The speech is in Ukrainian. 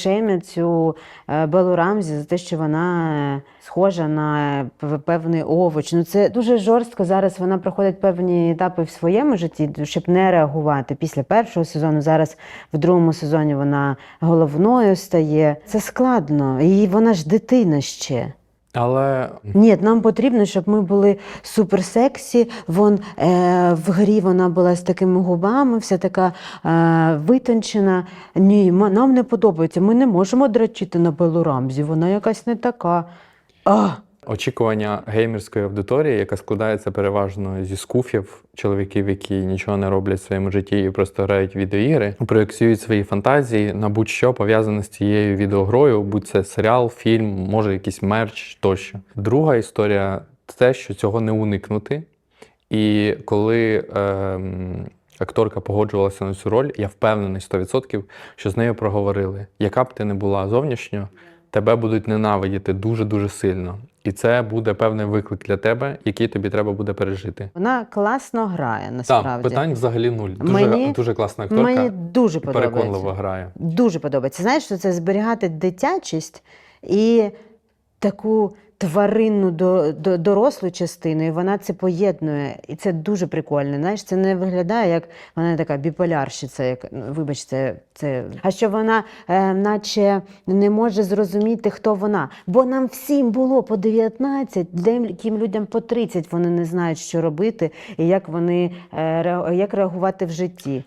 Шеймять цю е, Белу Рамзі за те, що вона е, схожа на певний овоч. Ну це дуже жорстко. Зараз вона проходить певні етапи в своєму житті, щоб не реагувати. Після першого сезону, зараз в другому сезоні вона головною стає. Це складно, і вона ж дитина ще. Але Ні, нам потрібно, щоб ми були суперсексі. Вон е, в грі вона була з такими губами, вся така е, витончена. Ні, нам не подобається. Ми не можемо драчити на Белу Рамзі. Вона якась не така. А, очікування геймерської аудиторії, яка складається переважно зі скуфів, чоловіків, які нічого не роблять в своєму житті і просто грають відеоігри, проєкціюють свої фантазії на будь-що пов'язане з цією відеогрою, будь це серіал, фільм, може якийсь мерч тощо. Друга історія те, що цього не уникнути. І коли ем, акторка погоджувалася на цю роль, я впевнений 100%, що з нею проговорили. Яка б ти не була зовнішньо, тебе будуть ненавидіти дуже-дуже сильно. І це буде певний виклик для тебе, який тобі треба буде пережити. вона класно грає Так, насправді. питань взагалі нуль. Дуже, Мені- дуже класна акторка, Мені дуже подобається. переконливо грає. Дуже подобається. Знаєш, що це зберігати дитячість і таку тваринну до, до, дорослу частину, і вона це поєднує. І це дуже прикольно. Знаєш, це не виглядає як вона така біполярщиця, як ну, вибач, це, це. А що вона е, наче не може зрозуміти, хто вона. Бо нам всім було по 19, деяким людям по 30 вони не знають, що робити і як вони е, як реагувати в житті.